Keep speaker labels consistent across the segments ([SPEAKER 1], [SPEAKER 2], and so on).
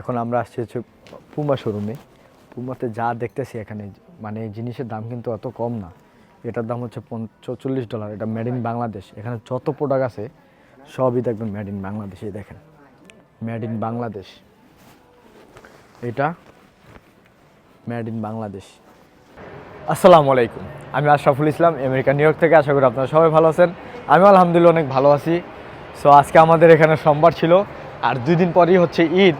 [SPEAKER 1] এখন আমরা আসছি হচ্ছে পুমা শোরুমে পুমাতে যা দেখতেছি এখানে মানে এই জিনিসের দাম কিন্তু অত কম না। এটার দাম হচ্ছে চল্লিশ ডলার এটা মেড ইন বাংলাদেশ এখানে যত প্রোডাক্ট আছে সবই দেখবেন মেড ইন বাংলাদেশ এই দেখেন। মেড ইন বাংলাদেশ এটা মেড ইন বাংলাদেশ আসসালামু আলাইকুম। আমি Ashraful Islam America New York. আশা করি আপনারা সবাই ভালো আছেন। আমি আলহামদুলিল্লাহ অনেক ভালো আছি। সো আজকে আমাদের এখানে সোমবার ছিল। আর দুই দিন পরেই হচ্ছে ঈদ।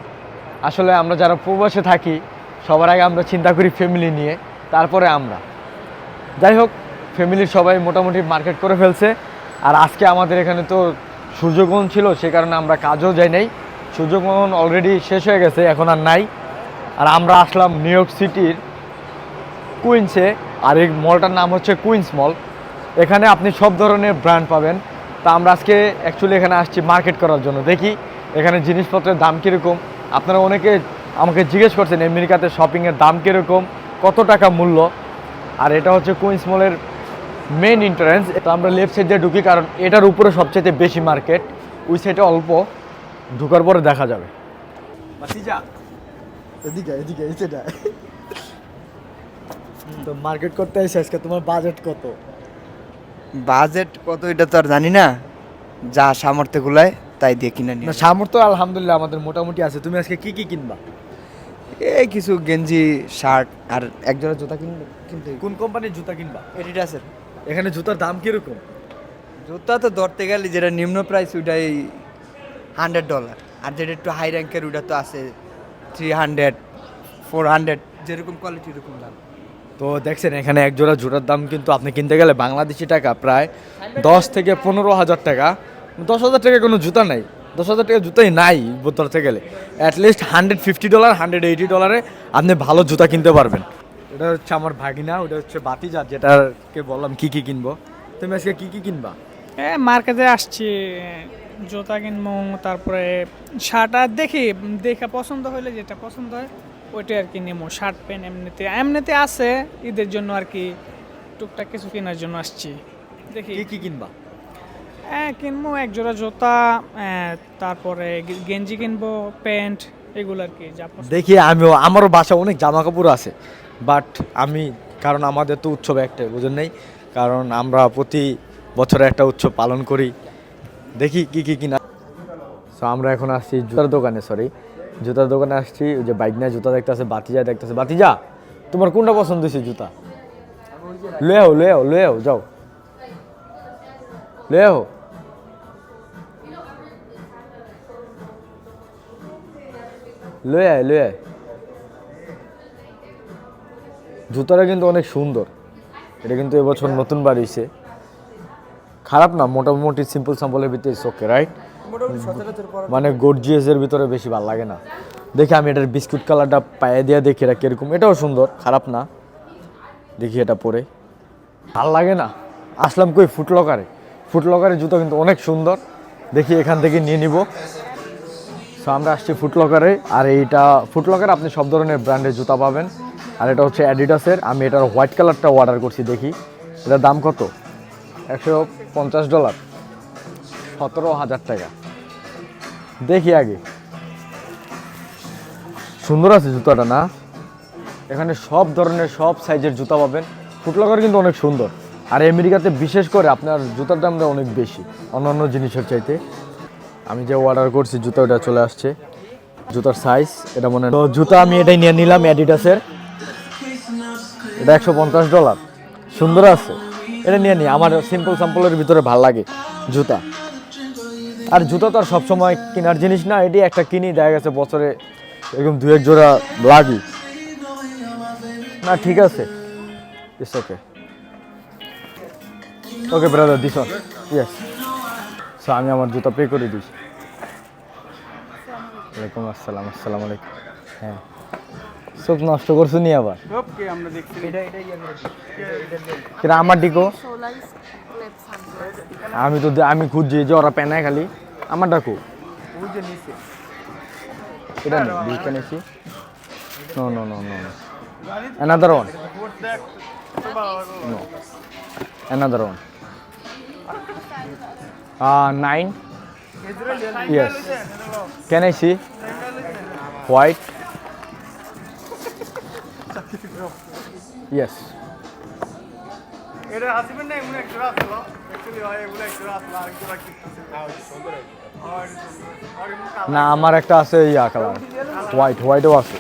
[SPEAKER 1] আসলে আমরা যারা প্রবাসে থাকি, সবার আগে আমরা চিন্তা করি ফ্যামিলি নিয়ে, তারপরে আমরা। যাই হোক ফ্যামিলির সবাই মোটামুটি মার্কেট করে ফেলছে। আর আজকে আমাদের এখানে তো সূর্যগ্রহণ ছিল, সে কারণে আমরা কাজও যাই নাই। সূর্যগ্রহণ অলরেডি শেষ হয়ে গেছে, এখন আর নাই। আর আমরা আসলাম নিউ ইয়র্ক সিটির কুইন্সে আর এই মলটার নাম হচ্ছে কুইন্স মল এখানে আপনি সব ধরনের ব্র্যান্ড পাবেন। তা আমরা আজকে অ্যাকচুয়ালি এখানে আসছি মার্কেট করার জন্য। দেখি এখানে জিনিসপত্রের দাম কীরকম। আপনারা অনেকে আমাকে জিজ্ঞেস করছেন আমেরিকাতে শপিংয়ের দাম কীরকম কত টাকা মূল্য? আর এটা হচ্ছে কুইন্স মলের মেন এন্ট্রান্স এটা আমরা লেফট সাইড দিয়ে ঢুকি কারণ এটার উপরে সবচেয়ে বেশি মার্কেট ওই সাইডে অল্প ঢুকার পরে দেখা যাবে। এদিকে এদিকে এই সেটা তো মার্কেট করতে এসে আজকে তোমার বাজেট কত?
[SPEAKER 2] বাজেট কত এটা তো আর জানি না। যা সামর্থ্য গুলায় তাই দিয়ে কিনে নিয়ে
[SPEAKER 1] না সামর্থ্য আলহামদুলিল্লাহ আমাদের মোটামুটি আছে। তুমি আজকে কি কি কিনবা?
[SPEAKER 2] এই কিছু গেঞ্জি শার্ট আর একজোড়া জুতা কিনবে কিনতে
[SPEAKER 1] কোন কোম্পানির জুতা কিনবা?
[SPEAKER 2] এডিডাসের।
[SPEAKER 1] এখানে জুতার দাম কীরকম?
[SPEAKER 2] জুতা তো ধরতে গেলে যেটা নিম্ন প্রাইস ওইটাই হান্ড্রেড ডলার আর যেটা একটু হাই র্যাঙ্কের ওইটা তো আছে থ্রি হান্ড্রেড ফোর হান্ড্রেড যেরকম কোয়ালিটি এরকম দাম।
[SPEAKER 1] তো দেখছেন এখানে এক জোড়া জুতার দাম কিন্তু আপনি কিনতে গেলে বাংলাদেশি টাকা প্রায় দশ থেকে পনেরো হাজার টাকা। দশ হাজার টাকা কোনো জুতা নাই। দশ হাজার টাকা জুতাই নাই ধরতে গেলে। At least hundred fifty dollar hundred eighty ডলারে আপনি ভালো জুতা কিনতে পারবেন। এটা হচ্ছে আমার ভাগিনা ওটা হচ্ছে বাতিজা যেটাকে বললাম কি কি কিনবো। তুমি আজকে কি কি কিনবা?
[SPEAKER 3] হ্যাঁ মার্কেটে আসছি জুতা কিনবো তারপরে শার্ট আর দেখি দেখে পছন্দ হলে যেটা পছন্দ হয় ওইটাই আর কি নেব শার্ট প্যান্ট এমনিতে এমনিতে আছে ঈদের জন্য আর কি টুকটাক কিছু কেনার জন্য আসছি। দেখি।
[SPEAKER 1] কি কি কিনবা?
[SPEAKER 3] হ্যাঁ কিনবো এক জোড়া জুতা তারপরে গেঞ্জি কিনবো, প্যান্ট, এগুলো আর কি
[SPEAKER 1] দেখি, আমিও, আমারও বাসা অনেক জামা কাপড় আছে বাট আমি, কারণ আমাদের তো উৎসব একটাই, বুঝেন নেই? কারণ আমরা প্রতি বছরে একটা উৎসব পালন করি। দেখি কি কি কিনা। সো আমরা এখন আসছি জুতার দোকানে সরি জুতার দোকানে আসছি, ওই যে বাইক নিয়ে জুতা দেখতে আছে বাতিজা দেখতে আছে বাতিজা, তোমার কোনটা পছন্দ হয়েছে জুতা? আও, লয়ে আও, যাও। লয়ে আও। লয়ে আয় লয়ে আয়। জুতাটা কিন্তু অনেক সুন্দর। এটা কিন্তু এবছর নতুন বার খারাপ না মোটামুটি সিম্পল সাম্পলের ভিতরে ওকে রাইট মানে গর্জিয়াসের ভিতরে বেশি ভালো লাগে না। দেখি আমি এটার বিস্কুট কালারটা পায়ে দিয়ে দেখি এটা কীরকম। এটাও সুন্দর খারাপ না। দেখি এটা পরে। ভালো লাগে না। আসলাম কই ফুটলকারে ফুটলকারের জুতো কিন্তু অনেক সুন্দর। দেখি এখান থেকে নিয়ে নিব। সো আমরা আসছি ফুটলকারে আর এইটা ফুটলকারে আপনি সব ধরনের ব্র্যান্ডের জুতা পাবেন। আর এটা হচ্ছে অ্যাডিডাসের আমি এটার হোয়াইট কালারটা অর্ডার করছি, দেখি। এটার দাম কত? একশো পঞ্চাশ ডলার। সতেরো হাজার টাকা। দেখি আগে। সুন্দর আছে জুতাটা, না? এখানে সব ধরনের, সব সাইজের জুতা পাবেন। ফুটলকার কিন্তু অনেক সুন্দর। আর আমেরিকাতে বিশেষ করে আপনার জুতার দামটা অনেক বেশি, অন্যান্য জিনিসের চাইতে। আমি যে অর্ডার করছি, জুতা ওটা চলে আসছে। জুতার সাইজ এটা মনে তো জুতা আমি এটাই নিয়ে নিলাম অ্যাডিডাসের এটা একশো পঞ্চাশ ডলার সুন্দর আছে। এটা নিয়ে নি। আমার সিম্পল সাম্পলের ভিতরে ভালো লাগে জুতা। আর জুতা তো আর সবসময় কেনার জিনিস না। এটি একটা কিনি, দেখা গেছে বছরে এরকম দু এক জোড়া লাগি। না, ঠিক আছে। Okay okay brother this yes আমি আমার জুতা পে করে দিয়েছি। ওয়ালাইকুম আসসালাম আসসালামু আলাইকুম। হ্যাঁ। চোখ নষ্ট করছ নি আবার? কিরা আমার ডিকো? আমি তো আমি খুঁজছি যে ওরা পেনায় খালি। আমার ডাকো। এটা নেই বিলটা নিয়েছি no no no no no another one no another one nine? Yes. Can I see? White yes
[SPEAKER 4] এটা হাসিবেন না এমন একটা আসলো অ্যাকচুয়ালি হয় এগুলো একটা আসলো আর একটা কিনতেছে
[SPEAKER 1] না আমার একটা আছে ইয়া কালার। হোয়াইট হোয়াইটও আছে।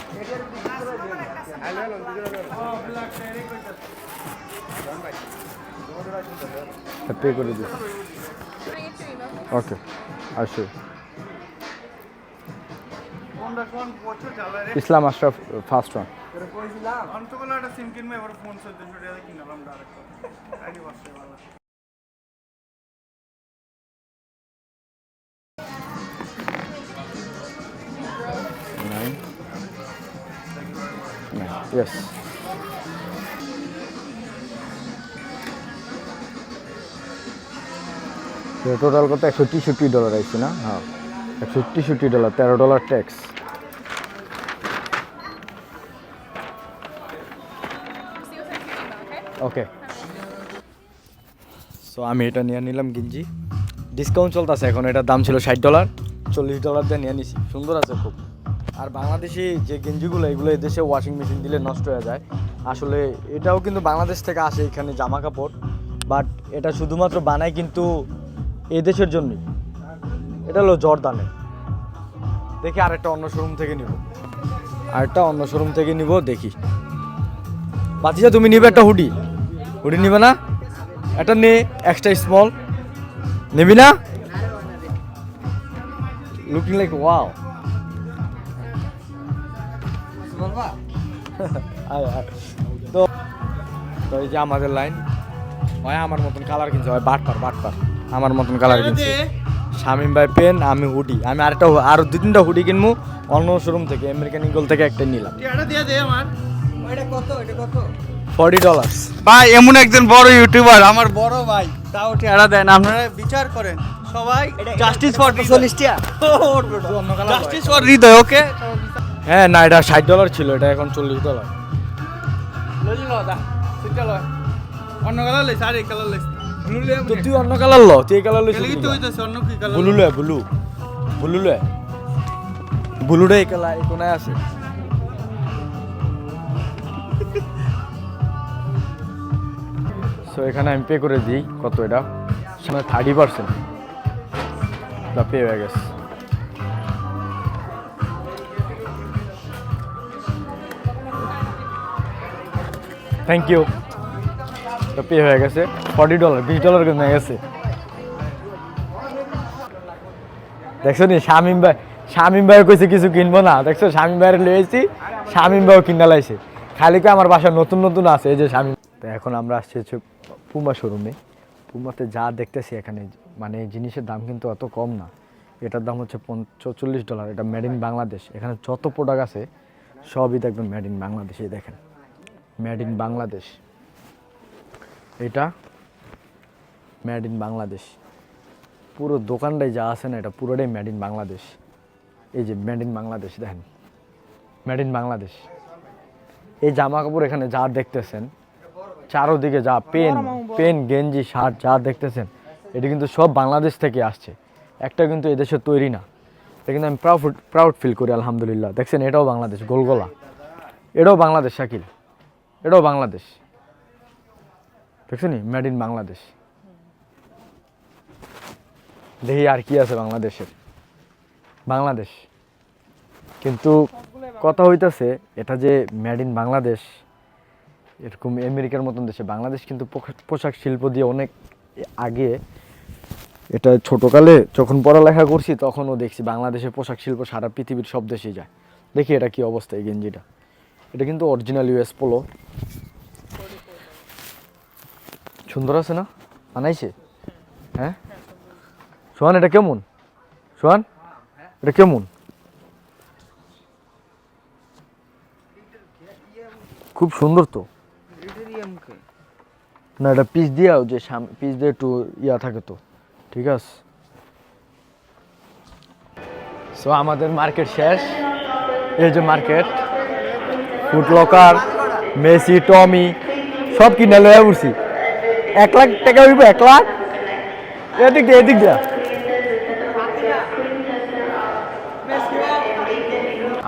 [SPEAKER 1] পে করে দিস ওকে আসো।
[SPEAKER 4] কোনটা কোন বছর চালা রে
[SPEAKER 1] ইসলাম আশরাফ ফার্স্ট ওয়ান
[SPEAKER 4] অন্তকলা
[SPEAKER 1] টোটাল কত? একশো তেষট্টি ডলার আসছে না? হ্যাঁ। একশো তেষট্টি ডলার তেরো ডলার ট্যাক্স ওকে সো আমি এটা নিয়ে নিলাম গেঞ্জি। ডিসকাউন্ট চলতেছে এখন, এটার দাম ছিল ষাট ডলার চল্লিশ ডলার দিয়ে নিয়ে নিছি। সুন্দর আছে খুব। আর বাংলাদেশি যে গেঞ্জিগুলো, এগুলো দেশে ওয়াশিং মেশিন দিলে নষ্ট হয়ে যায়। আসলে এটাও কিন্তু বাংলাদেশ থেকে আসে এখানে জামা কাপড়। বাট এটা শুধুমাত্র বানায় কিন্তু এই দেশের জন্যই। এটা হলো জর্দানে। দেখি আরেকটা অন্য শোরুম থেকে নিব। আরেকটা অন্য শোরুম থেকে নিব দেখি। বাতিজা তুমি নিবে একটা হুডি হুডি নিবে না? একটা নে এক্সট্রা স্মল নিবি না? Looking like wow. তো এই যে আমাদের লাইন হয় আমার মতন কালার কিনছে হয় বাটপার বাটপার। আমার মতন কালার কিনছে। শামিম ভাই পেন আমি হুডি। আমি আরেকটা আরও দু তিনটা হুডি কিনবো অন্য শোরুম থেকে আমেরিকান ইগল থেকে একটা নিলাম।
[SPEAKER 4] এটা দিয়ে দে আমার।
[SPEAKER 2] এটা কত? এটা কত?
[SPEAKER 1] ফর্টি ডলার্স
[SPEAKER 4] ভাই এমন একজন বড় ইউটিউবার আমার বড় ভাই। তাও টেরা দেন আপনারা বিচার করেন। সবাই জাস্টিস ফর
[SPEAKER 2] চল্লিশ টিয়া
[SPEAKER 4] জাস্টিস ফর হৃদয় ওকে
[SPEAKER 1] হ্যাঁ না এটা ষাট ডলার ছিল এটা এখন চল্লিশ ডলার
[SPEAKER 4] অন্য কালার লাইছ আর এই কালার লাইছ।
[SPEAKER 1] তো তুই অন্য কালার ল তুই এই কালার লইছিস
[SPEAKER 4] এলিগি তো অন্য কি কালার
[SPEAKER 1] ব্লু লয় ব্লু ব্লু লয় ব্লুটা এই কালার এই কোনায় আছে। সো এখানে আমি পে করে দিই কত এটা? মানে থার্টি পার্সেন্ট দা পে হয়ে গেছে। থ্যাংক ইউ তো পে হয়ে গেছে। ফর্টি ডলার বিশ ডলার করে নিয়ে গেছে। দেখছ নি, শামিম ভাই শামিম ভাই কইছে কিছু কিনবো না। দেখছ, শামিম ভাইয়ের লয়েছি শামিম ভাইও কিনা লাইছে খালি আমার বাসায় নতুন নতুন আছে, এই যে শামিম। তো এখন আমরা আসছি হচ্ছে পুমা শোরুমে পুমাতে যা দেখতেছি এখানে মানে জিনিসের দাম কিন্তু অত কম না। এটার দাম হচ্ছে চল্লিশ ডলার এটা মেড ইন বাংলাদেশ এখানে যত প্রোডাক্ট আছে, সবই দেখবেন মেড ইন বাংলাদেশ দেখেন। মেড ইন বাংলাদেশ এটা মেড ইন বাংলাদেশ পুরো দোকানটাই যা আছে না, এটা পুরোটাই ম্যাড ইন বাংলাদেশ এই যে ম্যাড ইন বাংলাদেশ দেখেন। ম্যাড ইন বাংলাদেশ এই জামা কাপড় এখানে যা দেখতেছেন, চারোদিকে যা পেন পেন, গেঞ্জি, শার্ট যা দেখতেছেন, এটা কিন্তু সব বাংলাদেশ থেকে আসছে। একটা কিন্তু এদেশে তৈরি না। এটা কিন্তু আমি প্রাউড প্রাউড ফিল করি, আলহামদুলিল্লাহ। দেখছেন, এটাও বাংলাদেশ গোলগোলা। এটাও বাংলাদেশ শাকিল। এটাও বাংলাদেশ দেখছেন মেড ইন বাংলাদেশ দেখি আর কি আছে বাংলাদেশের। বাংলাদেশ। কিন্তু কথা হইতাছে, এটা যে মেড ইন বাংলাদেশ, এরকম আমেরিকার মতন দেশে, বাংলাদেশ কিন্তু পোশাক- শিল্প দিয়ে অনেক আগে, এটা ছোটকালে যখন পড়ালেখা করছি, তখনও দেখছি বাংলাদেশের পোশাক শিল্প সারা পৃথিবীর সব দেশেই যায়। দেখি এটা কি অবস্থা এই গেঞ্জিটা। এটা কিন্তু অরিজিনাল ইউএস পোলো সুন্দর আছে না? বানাইছে? হ্যাঁ? সোহান, এটা কেমন? সোহান, এটা কেমন? খুব সুন্দর তো। না, এটা পিস দিয়াও যে পিস দিয়ে একটু ইয়া থাকে তো। ঠিক আছে। সো আমাদের মার্কেট শেষ। এই যে মার্কেট ফুড লকার মেসি টমি সব কিনে লয়ে উঠছি। এক লাখ টাকা হইব, এক লাখ? এদিক দিয়ে, এদিক দিয়া।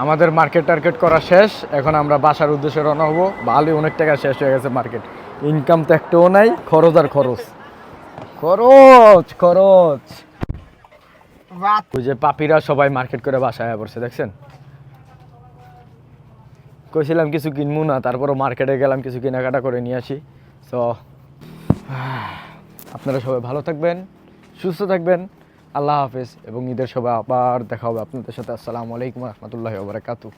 [SPEAKER 1] আমাদের মার্কেট টার্গেট করা শেষ। এখন আমরা বাসার উদ্দেশ্যে রওনা হব। ভালোই অনেক টাকা শেষ হয়ে গেছে মার্কেট ইনকাম তো একটাও নাই খরচ আর খরচ। খরচ খরচ। ওই যে পাপিরা সবাই মার্কেট করে বাসায় পড়ছে দেখছেন? কইছিলাম কিছু কিনবো না তারপরও মার্কেটে গেলাম কিছু কেনাকাটা করে নিয়ে আসি। তো আপনারা সবাই ভালো থাকবেন সুস্থ থাকবেন। আল্লাহ হাফেজ এবং ঈদের সবাই আবার দেখা হবে আপনাদের সাথে। আসসালামু আলাইকুম রহমতুল্লাহ বারাকাতু